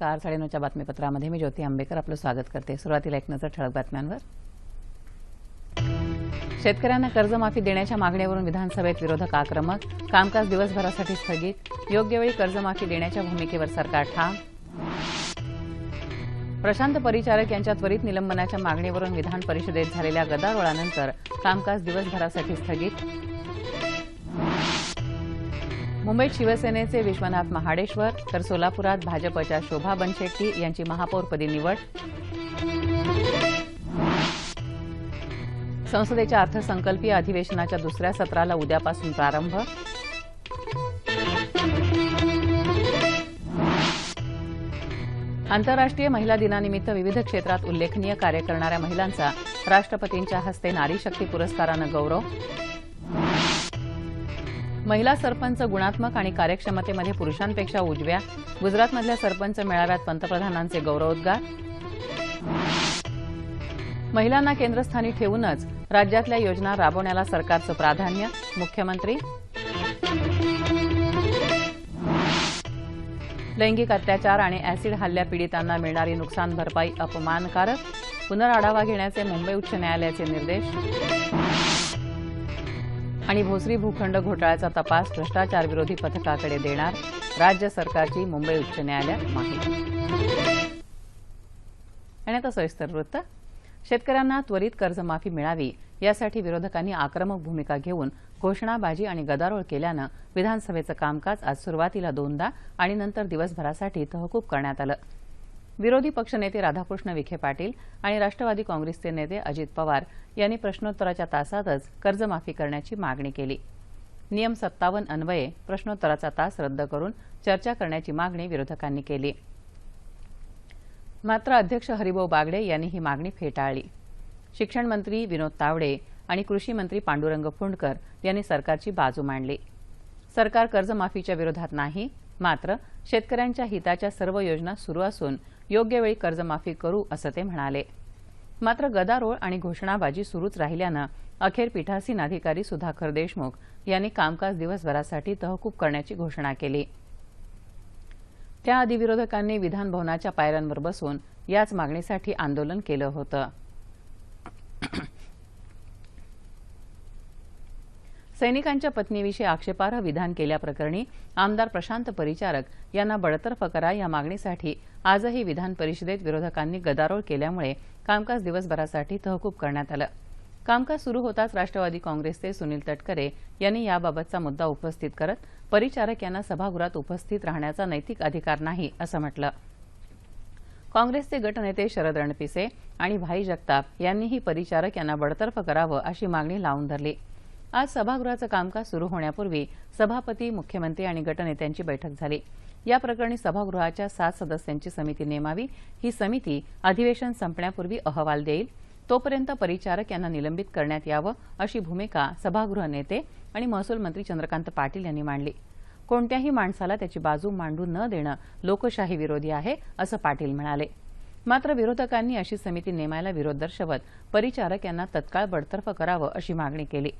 नमस्कार. साडेनऊच्या बातमीपत्रामध्ये मी ज्योती आंबेकर आपलं स्वागत करते. सुरुवातीला एक नजर ठळक बातम्यांवर. शेतकऱ्यांना कर्जमाफी देण्याच्या मागणीवरून विधानसभेत विरोधक आक्रमक कामकाज दिवसभरासाठी स्थगित योग्य वेळी कर्जमाफी देण्याच्या भूमिकेवर सरकार ठाम. प्रशांत परिचारक यांच्या त्वरित निलंबनाच्या मागणीवरून विधान परिषदेत झालेल्या गदारोळानंतर कामकाज दिवसभरासाठी स्थगित. मुंबईत शिवसेनेचे विश्वनाथ महाडेश्वर तर सोलापुरात भाजपच्या शोभा बनशेट्टी यांची महापौरपदी निवड. संसदेच्या अर्थसंकल्पीय अधिवेशनाच्या दुसऱ्या सत्राला उद्यापासून प्रारंभ. आंतरराष्ट्रीय महिला दिनानिमित्त विविध क्षेत्रात उल्लेखनीय कार्य करणाऱ्या महिलांचा राष्ट्रपतींच्या हस्ते नारी शक्ती पुरस्कारानं गौरव. महिला सरपंच गुणात्मक आणि कार्यक्षमतेमध्ये पुरुषांपेक्षा उजव्या. गुजरातमधल्या सरपंच मेळाव्यात पंतप्रधानांचे गौरवोद्गार. महिलांना केंद्रस्थानी ठेवूनच राज्यातल्या योजना राबवण्याला सरकारचं प्राधान्य मुख्यमंत्री. लैंगिक अत्याचार आणि अॅसिड हल्ल्या पीडितांना मिळणारी नुकसान भरपाई अपमानकारक. पुनर्आढावा घेण्याचे मुंबई उच्च न्यायालयाचे निर्देश. आणि भोसरी भूखंड घोटाळ्याचा तपास भ्रष्टाचार विरोधी पथकाकडे देणार राज्य सरकारची मुंबई उच्च न्यायालयात माहिती आणि आता सविस्तर वृत्त. शेतकऱ्यांना त्वरित कर्जमाफी मिळावी यासाठी विरोधकांनी आक्रमक भूमिका घेऊन घोषणाबाजी आणि गदारोळ केल्यानं विधानसभेचं कामकाज आज सुरुवातीला दोनदा आणि नंतर दिवसभरासाठी तहकूब करण्यात आलं. विरोधी पक्षनेते राधाकृष्ण विखे पाटील आणि राष्ट्रवादी काँग्रेसचे नेते अजित पवार यांनी प्रश्नोत्तराच्या तासातच कर्जमाफी करण्याची मागणी केली. नियम सत्तावन्न अन्वये प्रश्नोत्तराचा तास रद्द करून चर्चा करण्याची मागणी विरोधकांनी केली. मात्र अध्यक्ष हरिभाऊ बागडे यांनी ही मागणी फेटाळली. शिक्षण मंत्री विनोद तावडे आणि कृषी मंत्री पांडुरंग फुंडकर यांनी सरकारची बाजू मांडली. सरकार कर्जमाफीच्या विरोधात नाही मात्र शेतकऱ्यांच्या हिताच्या सर्व योजना सुरू असून योग्य वेळी कर्जमाफी करू असं ते म्हणाले. मात्र गदारोळ आणि घोषणाबाजी सुरूच राहिल्यानं अखेर पीठासीन अधिकारी सुधाकर देशमुख यांनी कामकाज दिवसभरासाठी तहकूब करण्याची घोषणा केली. त्याआधी विरोधकांनी विधानभवनाच्या पायऱ्यांवर बसून याच मागणीसाठी आंदोलन केलं होतं. सैनिकांच्या पत्नीविषयी आक्षेपार्ह विधान केल्याप्रकरणी आमदार प्रशांत परिचारक यांना बडतर्फ करा या मागणीसाठी आजही विधान परिषदेत विरोधकांनी गदारोळ केल्यामुळे कामकाज दिवसभरासाठी तहकूब करण्यात आलं. कामकाज सुरू होताच राष्ट्रवादी काँग्रेसचे सुनील तटकरे यांनी याबाबतचा मुद्दा उपस्थित करत परिचारक यांना सभागृहात उपस्थित राहण्याचा नैतिक अधिकार नाही असं म्हटलं. काँग्रेसचे गटनेते शरद रणपिसे आणि भाई जगताप यांनीही परिचारक यांना बडतर्फ करावं अशी मागणी लावून धरली. आज सभागृहाचं कामकाज सुरू होण्यापूर्वी सभापती मुख्यमंत्री आणि गटनेत्यांची बैठक झाली. या प्रकरणी सभागृहाच्या सात सदस्यांची समिती नेमावी. ही समिती अधिवेशन संपण्यापूर्वी अहवाल देईल. तोपर्यंत परिचारक यांना निलंबित करण्यात यावं अशी भूमिका सभागृह नेते आणि महसूल मंत्री चंद्रकांत पाटील यांनी मांडली. कोणत्याही माणसाला त्याची बाजू मांडू न देणं लोकशाही विरोधी आहे असं पाटील म्हणाले. मात्र विरोधकांनी अशी समिती नेमायला विरोध दर्शवत परिचारक यांना तत्काळ बडतर्फ करावं अशी मागणी केली.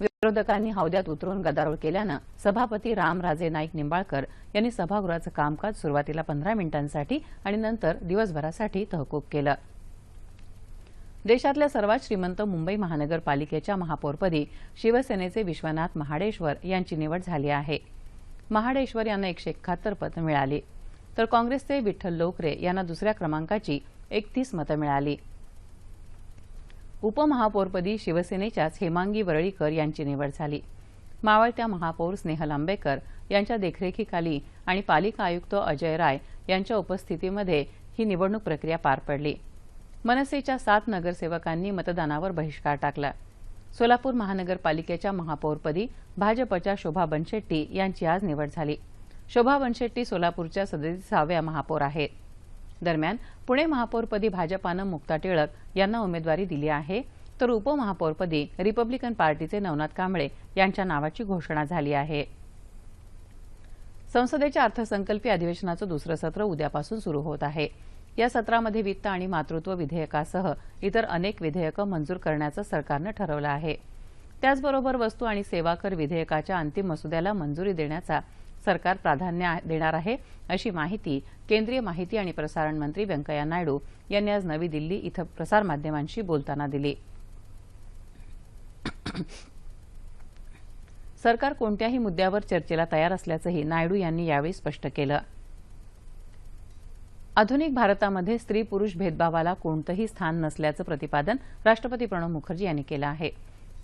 विरोधकांनी हौद्यात उतरून गदारोळ केल्यानं सभापती रामराजे नाईक निंबाळकर यांनी सभागृहाचं कामकाज सुरुवातीला पंधरा मिनिटांसाठी आणि नंतर दिवसभरासाठी तहकूब केलं. देशातल्या सर्वात श्रीमंत मुंबई महानगरपालिकेच्या महापौरपदी शिवसेनेचे विश्वनाथ महाडेश्वर यांची निवड झाली आहे. महाडेश्वर यांना एकशे एकाहत्तर पदं मिळाली. तर काँग्रेसचे विठ्ठल लोकरे यांना दुसऱ्या क्रमांकाची एकतीस मतं मिळाली. उपमहापौरपदी शिवसेनेच्याच हेमांगी वरळीकर यांची निवड झाली. मावळत्या महापौर स्नेहल आंबेकर यांच्या देखरेखीखाली आणि पालिका आयुक्त अजय राय यांच्या उपस्थितीमध्ये ही निवडणूक प्रक्रिया पार पडली. मनसेच्या सात नगरसेवकांनी मतदानावर बहिष्कार टाकला. सोलापूर महानगरपालिकेच्या महापौरपदी भाजपच्या शोभा बनशेट्टी यांची आज निवड झाली. शोभा बनशेट्टी सोलापूरच्या सदतीसाव्या महापौर आहेत. दरम्यान पुणे महापौरपदी भाजपानं मुक्ता टिळक यांना उमेदवारी दिली आहे. तर उपमहापौरपदी रिपब्लिकन पार्टीचे नवनाथ कांबळे यांच्या नावाची घोषणा झाली आहे. संसदेच्या अर्थसंकल्पीय अधिवेशनाचं दुसरं सत्र उद्यापासून सुरू होत आहे. या सत्रामध्ये वित्त आणि मातृत्व विधेयकासह इतर अनेक विधेयकं मंजूर करण्याचं सरकारनं ठरवलं आहे. त्याचबरोबर वस्तू आणि सेवा कर विधेयकाच्या अंतिम मसुद्याला मंजुरी देण्याचा सरकार प्राधान्य देणार आहे अशी माहिती केंद्रीय माहिती आणि प्रसारण मंत्री व्यंकय्या नायडू यांनी आज नवी दिल्ली इथं प्रसारमाध्यमांशी बोलताना दिली. सरकार कोणत्याही मुद्द्यावर चर्चेला तयार असल्याचंही नायडू यांनी यावेळी स्पष्ट केलं. आधुनिक भारतामध्ये स्त्री पुरुष भेदभावाला कोणतंही स्थान नसल्याचं प्रतिपादन राष्ट्रपती प्रणव मुखर्जी यांनी केलं आहे.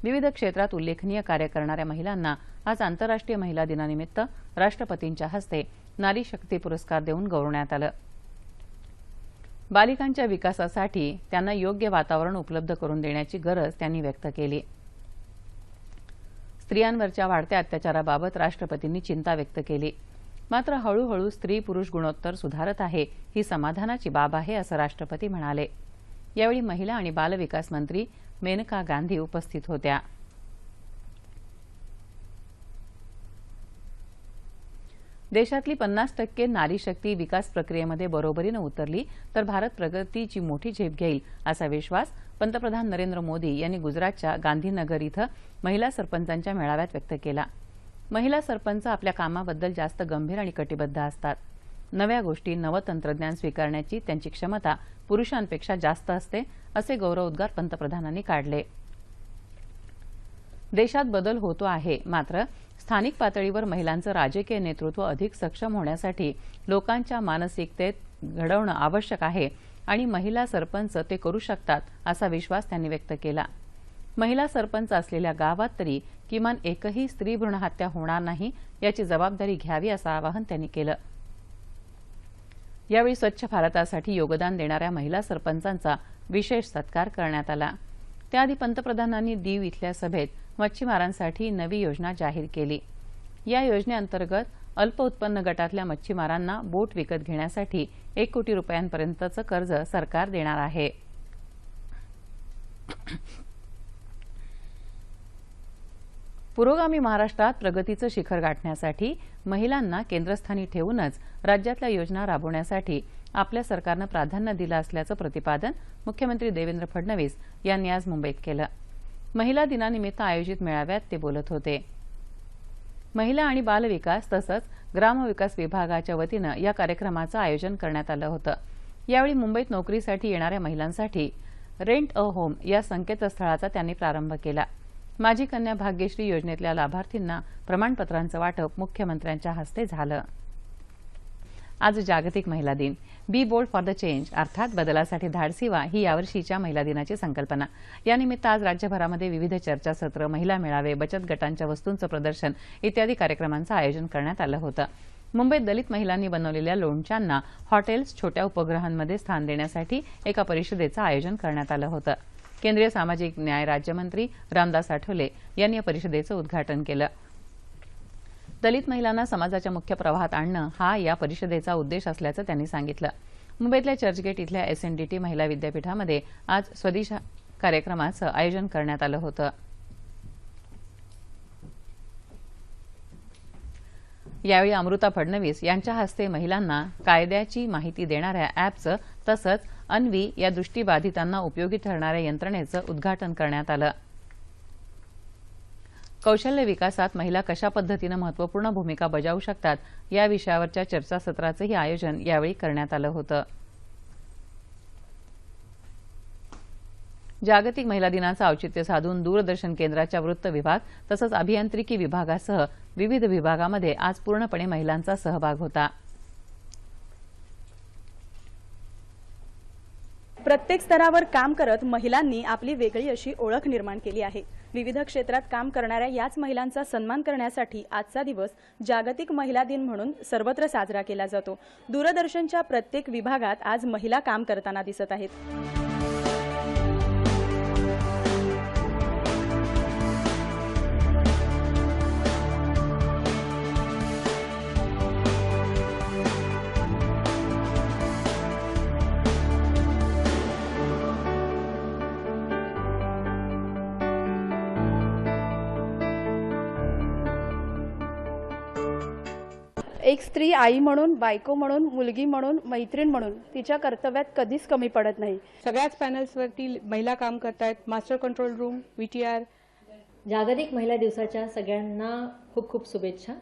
विविध क्षेत्रात उल्लेखनीय कार्य करणाऱ्या महिलांना आज आंतरराष्ट्रीय महिला दिनानिमित्त राष्ट्रपतींच्या हस्ते नारी शक्ती पुरस्कार देऊन गौरवण्यात आलं. बालिकांच्या विकासासाठी त्यांना योग्य वातावरण उपलब्ध करून देण्याची गरज त्यांनी व्यक्त केली. स्त्रियांवरच्या वाढत्या अत्याचाराबाबत राष्ट्रपतींनी चिंता व्यक्त केली. मात्र हळूहळू स्त्री पुरुष गुणोत्तर सुधारत आहे ही समाधानाची बाब आहे असं राष्ट्रपती म्हणाले. यावेळी महिला आणि बालविकास मंत्री मेनका गांधी उपस्थित होत्या. देशातली पन्नास टक्के नारी शक्ती विकास प्रक्रियेमध्ये बरोबरीनं उतरली तर भारत प्रगतीची मोठी झेप घेईल असा विश्वास पंतप्रधान नरेंद्र मोदी यांनी गुजरातच्या गांधीनगर इथं महिला सरपंचांच्या मेळाव्यात व्यक्त केला. महिला सरपंच आपल्या कामाबद्दल जास्त गंभीर आणि कटिबद्ध असतात. नव्या गोष्टी नवं तंत्रज्ञान स्वीकारण्याची त्यांची क्षमता पुरुषांपेक्षा जास्त असते असे गौरवोद्गार पंतप्रधानांनी काढले. देशात बदल होतो आहे मात्र स्थानिक पातळीवर महिलांचं राजकीय नेतृत्व अधिक सक्षम होण्यासाठी लोकांच्या मानसिकतेत घडवणं आवश्यक आहे आणि महिला सरपंच ते करू शकतात असा विश्वास त्यांनी व्यक्त केला. महिला सरपंच असलेल्या गावात तरी किमान एकही स्त्री भ्रूणहत्या होणार नाही याची जबाबदारी घ्यावी असं आवाहन त्यांनी केलं. यावेळी स्वच्छ भारतासाठी योगदान देणाऱ्या महिला सरपंचांचा विशेष सत्कार करण्यात आला. त्याआधी पंतप्रधानांनी दीव इथल्या सभेत मच्छीमारांसाठी नवी योजना जाहीर केली. या योजनेअंतर्गत अल्प उत्पन्न गटातल्या मच्छीमारांना बोट विकत घेण्यासाठी एक कोटी रुपयांपर्यंतचं कर्ज सरकार देणार आहे. पुरोगामी महाराष्ट्रात प्रगतीचं शिखर गाठण्यासाठी महिलांना केंद्रस्थानी ठेवूनच राज्यातल्या योजना राबवण्यासाठी आपल्या सरकारनं प्राधान्य दिलं असल्याचं प्रतिपादन मुख्यमंत्री देवेंद्र फडणवीस यांनी आज मुंबईत केलं. महिला दिनानिमित्त आयोजित मेळाव्यात ते बोलत होते. महिला आणि बालविकास तसंच ग्रामविकास विभागाच्या वतीनं या कार्यक्रमाचं आयोजन करण्यात आलं होतं. यावेळी मुंबईत नोकरीसाठी येणाऱ्या महिलांसाठी रेंट अ होम या संकेतस्थळाचा त्यांनी प्रारंभ केला. माझी कन्या भाग्यश्री योजनेतल्या लाभार्थींना प्रमाणपत्रांचं वाटप मुख्यमंत्र्यांच्या हस्ते झालं. आज जागतिक महिला दिन. Be bold for the change अर्थात बदलासाठी धाडसीवा ही यावर्षीच्या महिला दिनाची संकल्पना. यानिमित्त आज राज्यभरामध्ये विविध चर्चासत्र महिला मेळावे बचत गटांच्या वस्तूंचं प्रदर्शन इत्यादी कार्यक्रमांचं आयोजन करण्यात आलं होतं. मुंबईत दलित महिलांनी बनवलेल्या लोणच्यांना हॉटेल्स छोट्या उपग्रहांमध्ये स्थान देण्यासाठी एका परिषदेचं आयोजन करण्यात आलं होतं. केंद्रीय सामाजिक न्याय राज्यमंत्री रामदास आठवले यांनी या परिषदेचं उद्घाटन केलं. दलित महिलांना समाजाच्या मुख्य प्रवाहात आणणं हा या परिषदेचा उद्देश असल्याचं त्यांनी सांगितलं. मुंबईतल्या चर्चगेट इथल्या एसएनडीटी महिला विद्यापीठामध्ये आज स्वदेश कार्यक्रमाचं आयोजन करण्यात आलं होतं. यावेळी अमृता फडणवीस यांच्या हस्ते महिलांना कायद्याची माहिती देणाऱ्या अॅपचं तसंच अन्वी या दृष्टीबाधितांना उपयोगी ठरणाऱ्या यंत्रणेचं उद्घाटन करण्यात आलं. कौशल्य विकासात महिला कशा पद्धतीनं महत्त्वपूर्ण भूमिका बजावू शकतात या विषयावरच्या चर्चासत्राचंही आयोजन यावेळी करण्यात आलं होतं. जागतिक महिला दिनाचं औचित्य साधून दूरदर्शन केंद्राच्या वृत्त विभाग तसंच अभियांत्रिकी विभागासह विविध विभागामध्ये आज पूर्णपणे महिलांचा सहभाग होता. प्रत्येक स्तरावर काम करत महिलांनी आपली वेगळी अशी ओळख निर्माण केली आहे. विविध क्षेत्रात काम करणाऱ्या याच महिलांचा सन्मान करण्यासाठी आजचा दिवस जागतिक महिला दिन म्हणून सर्वत्र साजरा केला जातो. दूरदर्शनच्या प्रत्येक विभागात आज महिला काम करताना दिसत आहेत. एक स्त्री आई म्हणून बायको म्हणून मुलगी म्हणून मैत्रीण म्हणून तिच्या कर्तव्यात कधीच कमी पडत नाही. सगळ्याच पॅनल्सवरती महिला काम करतायत. Master control room V T R. जागतिक महिला दिवसाच्या सगळ्यांना खूप खूप शुभेच्छा.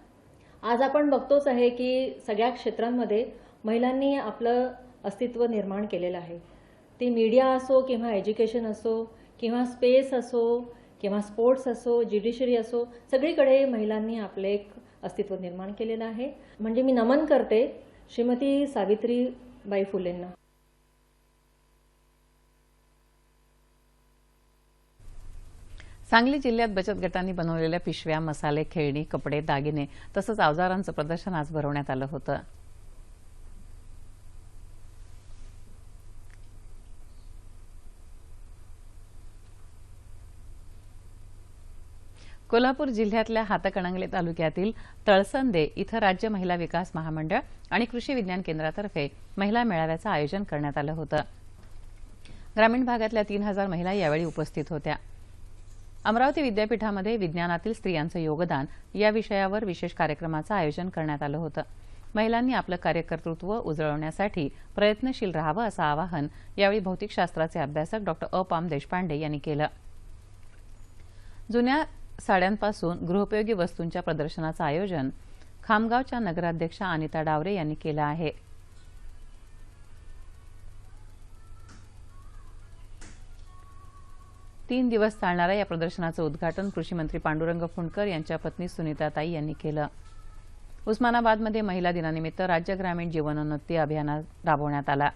आज आपण बघतोच आहे की सगळ्या क्षेत्रांमध्ये महिलांनी आपलं अस्तित्व निर्माण केलेलं आहे. ती मीडिया असो किंवा एज्युकेशन असो किंवा स्पेस असो किंवा स्पोर्ट्स असो ज्युडिशरी असो सगळीकडे महिलांनी आपलं एक अस्तित्व निर्माण केलेलं आहे. म्हणजे मी नमन करते श्रीमती सावित्रीबाई फुलेंना. सांगली जिल्ह्यात बचत गटांनी बनवलेल्या पिशव्या मसाले खेळणी कपडे दागिने तसंच अवजारांचं प्रदर्शन आज भरवण्यात आलं होतं. कोल्हापूर जिल्ह्यातल्या हातकणंगले तालुक्यातील तळसंदे इथं राज्य महिला विकास महामंडळ आणि कृषी विज्ञान केंद्रातर्फे महिला मेळाव्याचं आयोजन करण्यात आलं होतं. ग्रामीण भागातल्या तीन हजार महिला यावेळी उपस्थित होत्या. अमरावती विद्यापीठामध्ये विज्ञानातील स्त्रियांचं योगदान या विषयावर विशेष कार्यक्रमाचं आयोजन करण्यात आलं होतं. महिलांनी आपलं कार्यकर्तृत्व उजळवण्यासाठी प्रयत्नशील राहावं असं आवाहन यावेळी भौतिकशास्त्राचे अभ्यासक डॉक्टर अपाम देशपांडे यांनी केलं. जुन्या साड्यांपासून गृहोपयोगी वस्तूंच्या प्रदर्शनाचं आयोजन खामगावच्या नगराध्यक्षा अनिता डावरे यांनी केलं आहे. तीन दिवस चालणाऱ्या या प्रदर्शनाचं उद्घाटन कृषीमंत्री पांडुरंग फुंडकर यांच्या पत्नी सुनीताताई यांनी केलं. उस्मानाबादमध्ये महिला दिनानिमित्त राज्य ग्रामीण जीवनोन्नती अभियान राबवण्यात आला.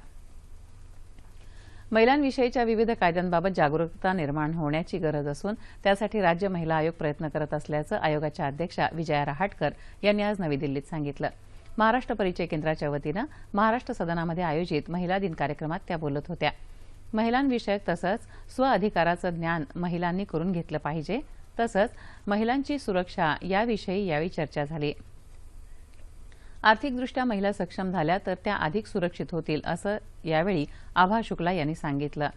महिलांविषयीच्या विविध कायद्यांबाबत जागरूकता निर्माण होण्याची गरज असून त्यासाठी राज्य महिला आयोग प्रयत्न करत असल्याचं आयोगाच्या अध्यक्षा विजया रहाटकर यांनी आज नवी दिल्लीत सांगितलं. महाराष्ट्र परिचय केंद्राच्या वतीनं महाराष्ट्र सदनामध्ये आयोजित महिला दिन कार्यक्रमात त्या बोलत होत्या. महिलांविषयक तसंच स्व अधिकाराचं ज्ञान महिलांनी करून घेतलं पाहिजे. तसंच महिलांची सुरक्षा याविषयी यावेळी चर्चा झाली. आर्थिकदृष्ट्या महिला सक्षम झाल्या तर त्या अधिक सुरक्षित होतील असं यावेळी आभा शुक्ला यांनी सांगितलं.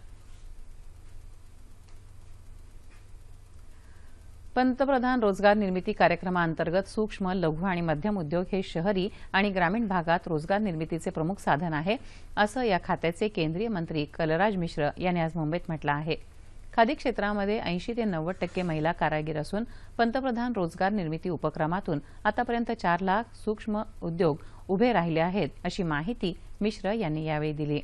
पंतप्रधान रोजगार निर्मिती कार्यक्रमाअंतर्गत सूक्ष्म लघु आणि मध्यम उद्योग हे शहरी आणि ग्रामीण भागात रोजगार निर्मितीचे प्रमुख साधन आहे असं या खात्याचे केंद्रीय मंत्री कलराज मिश्र यांनी आज मुंबईत म्हटलं आहे. खादी क्षेत्रामध्ये ऐंशी ते नव्वद टक्के महिला कारागीर असून पंतप्रधान रोजगार निर्मिती उपक्रमातून आतापर्यंत चार लाख सूक्ष्म उद्योग उभे राहिले आहेत अशी माहिती मिश्र यांनी यावेळी दिली.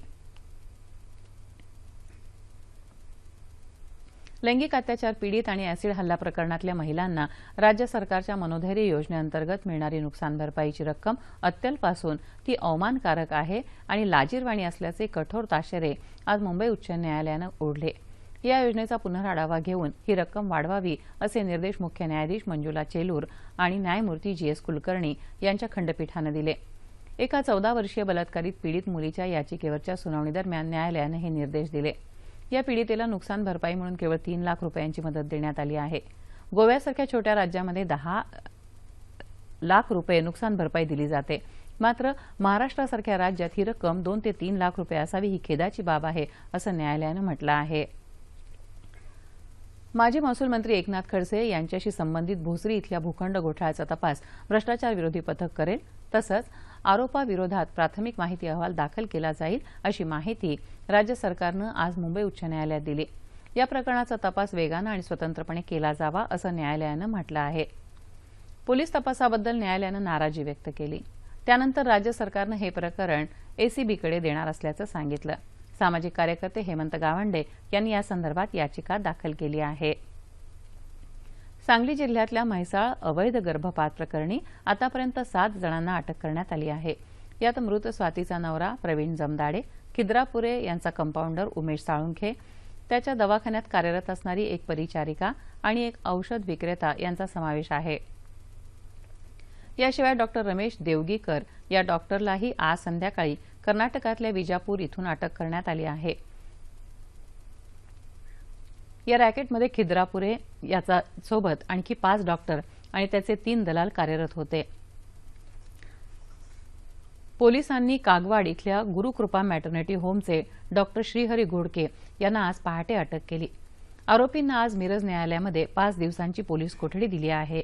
लैंगिक अत्याचार पीडित आणि ऍसिड हल्ला प्रकरणातल्या महिलांना राज्य सरकारच्या मनोधैर्य योजनेअंतर्गत मिळणारी नुकसान भरपाईची रक्कम अत्यल्प असून ती अवमानकारक आहे आणि लाजीरवाणी असल्याचे कठोर ताशेरे आज मुंबई उच्च न्यायालयानं ओढले. या योजनेचा पुनराढावा घेऊन ही रक्कम वाढवावी असे निर्देश मुख्य न्यायाधीश मंजुला चेलूर आणि न्यायमूर्ती जी एस कुलकर्णी यांच्या खंडपीठानं दिले. एका चौदा वर्षीय बलात्कारित पीडित मुलीच्या याचिकेवरच्या सुनावणीदरम्यान न्यायालयानं हे निर्देश दिले. या पीडितेला नुकसान भरपाई म्हणून केवळ तीन लाख रुपयांची मदत देण्यात आली आहे. गोव्यासारख्या छोट्या राज्यामध्ये दहा लाख रुपये नुकसान भरपाई दिली जाते. मात्र महाराष्ट्रासारख्या राज्यात ही रक्कम दोन ते तीन लाख रुपये असावी ही खेदाची बाब आहे असं न्यायालयानं म्हटलं आहे. माजी महसूल मंत्री एकनाथ खडसे यांच्याशी संबंधित भोसरी इथल्या भूखंड घोटाळ्याचा तपास भ्रष्टाचार विरोधी पथक करेल तसंच आरोपाविरोधात प्राथमिक माहिती अहवाल दाखल केला जाईल अशी माहिती राज्य सरकारनं आज मुंबई उच्च न्यायालयात दिली. या प्रकरणाचा तपास वेगानं आणि स्वतंत्रपणे केला जावा असं न्यायालयानं म्हटलं आहे. पोलीस तपासाबद्दल न्यायालयानं नाराजी व्यक्त केली. त्यानंतर राज्य सरकारनं हे प्रकरण एसीबीकडे देणार असल्याचं सांगितलं. सामाजिक कार्यकर्ते हेमंत गावंडे यांनी या संदर्भात याचिका दाखल केली आहे. सांगली जिल्ह्यातल्या म्हैसाळ अवैध गर्भपात प्रकरणी आतापर्यंत सात जणांना अटक करण्यात आली आहे. यात मृत स्वातीचा नवरा प्रवीण जमदाडे खिद्रापुरे यांचा कंपाऊंडर उमेश साळुंखे त्याच्या दवाखान्यात कार्यरत असणारी एक परिचारिका आणि एक औषध विक्रेता यांचा समावेश आहे. याशिवाय डॉक्टर रमेश देवगीकर या डॉक्टरलाही आज संध्याकाळी कर्नाटकातल्या विजापूर इथून अटक करण्यात आली आहे. या रॅकेटमध्ये खिद्रापुरे याचा सोबत आणखी पाच डॉक्टर आणि त्याचे तीन दलाल कार्यरत होते. पोलिसांनी कागवाड इथल्या गुरुकृपा मॅटर्निटी होमचे डॉक्टर श्रीहरी घोडके यांना आज पहाटे अटक केली. आरोपींना आज मिरज न्यायालयामध्ये पाच दिवसांची पोलीस कोठडी दिली आहे.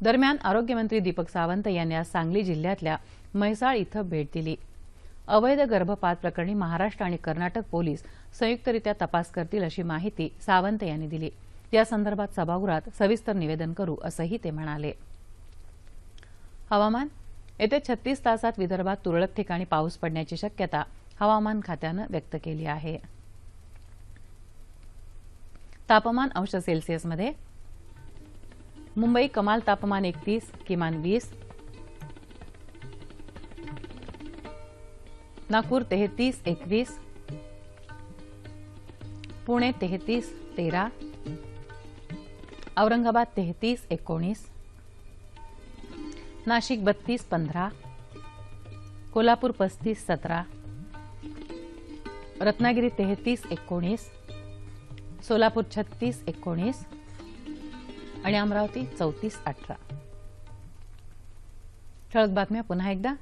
दरम्यान आरोग्यमंत्री दीपक सावंत यांनी आज सांगली जिल्ह्यातल्या म्हैसाळ इथं भेट दिली. अवैध गर्भपात प्रकरणी महाराष्ट्र आणि कर्नाटक पोलीस संयुक्तरित्या तपास करतील अशी माहिती सावंत यांनी दिली. या संदर्भात सभागृहात सविस्तर निवेदन करू असंही ते म्हणाले. हवामान? येत्या छत्तीस तासात विदर्भात तुरळक ठिकाणी पाऊस पडण्याची शक्यता हवामान खात्यानं व्यक्त केली आहे. तापमान अंश सेल्सिअसमध्ये? मुंबई कमाल तापमान एकतीस किमान वीस नागपूर तेहतीस एकवीस. पुणे तेहतीस तेरा. औरंगाबाद तेहतीस एकोणीस. नाशिक बत्तीस पंधरा. कोल्हापूर पस्तीस सतरा. रत्नागिरी तेहतीस एकोणीस. सोलापूर छत्तीस एकोणीस. आणि अमरावती चौतीस अठरा. ठळक बातम्या पुन्हा एकदा.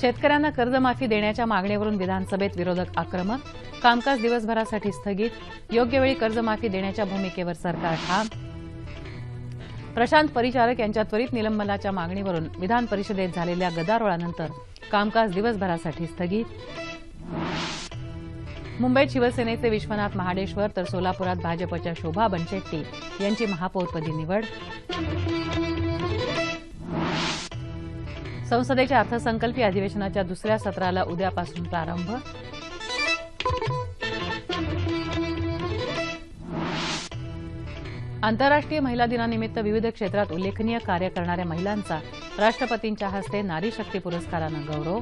शेतकऱ्यांना कर्जमाफी देण्याच्या मागणीवरून विधानसभेत विरोधक आक्रमक कामकाज दिवसभरासाठी स्थगित योग्य वेळी कर्जमाफी देण्याच्या भूमिकेवर सरकार ठाम. प्रशांत परिचारक यांच्या त्वरित निलंबनाच्या मागणीवरून विधान परिषदेत झालेल्या गदारोळानंतर कामकाज दिवसभरासाठी स्थगित. मुंबईत शिवसेनेचे विश्वनाथ महाडेश्वर तर सोलापुरात भाजपच्या शोभा बनशेट्टी यांची महापौरपदी निवड. संसदेच्या अर्थसंकल्पीय अधिवेशनाच्या दुसऱ्या सत्राला उद्यापासून प्रारंभ. आंतरराष्ट्रीय महिला दिनानिमित्त विविध क्षेत्रात उल्लेखनीय कार्य करणाऱ्या महिलांचा राष्ट्रपतींच्या हस्ते नारी शक्ती पुरस्कारानं गौरव.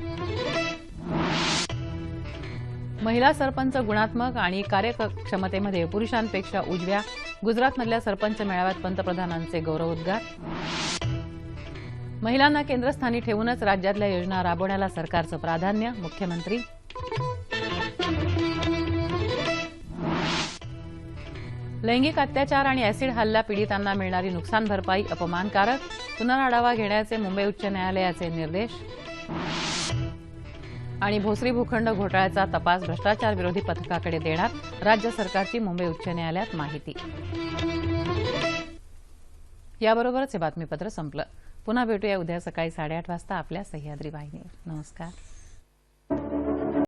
महिला सरपंच गुणात्मक आणि कार्यक्षमतेमध्ये पुरुषांपेक्षा उजव्या गुजरातमधल्या सरपंच मेळाव्यात पंतप्रधानांचे गौरवोद्गार. महिलांना केंद्रस्थानी ठेवूनच राज्यातल्या योजना राबवण्याला सरकारचं प्राधान्य मुख्यमंत्री. लैंगिक अत्याचार आणि अॅसिड हल्ला पीडितांना मिळणारी नुकसान भरपाई अपमानकारक पुनराढावा घेण्याचे मुंबई उच्च न्यायालयाचे निर्देश. आणि भोसरी भूखंड घोटाळ्याचा तपास भ्रष्टाचार विरोधी पथकाकडे देणार राज्य सरकारची मुंबई उच्च न्यायालयात माहिती. याबरोबरच हे बातमीपत्र संपलं. पुन्हा भेटूया उद्या सकाळी साडेआठ वाजता आपल्या सह्याद्री वाहिनीवर. नमस्कार.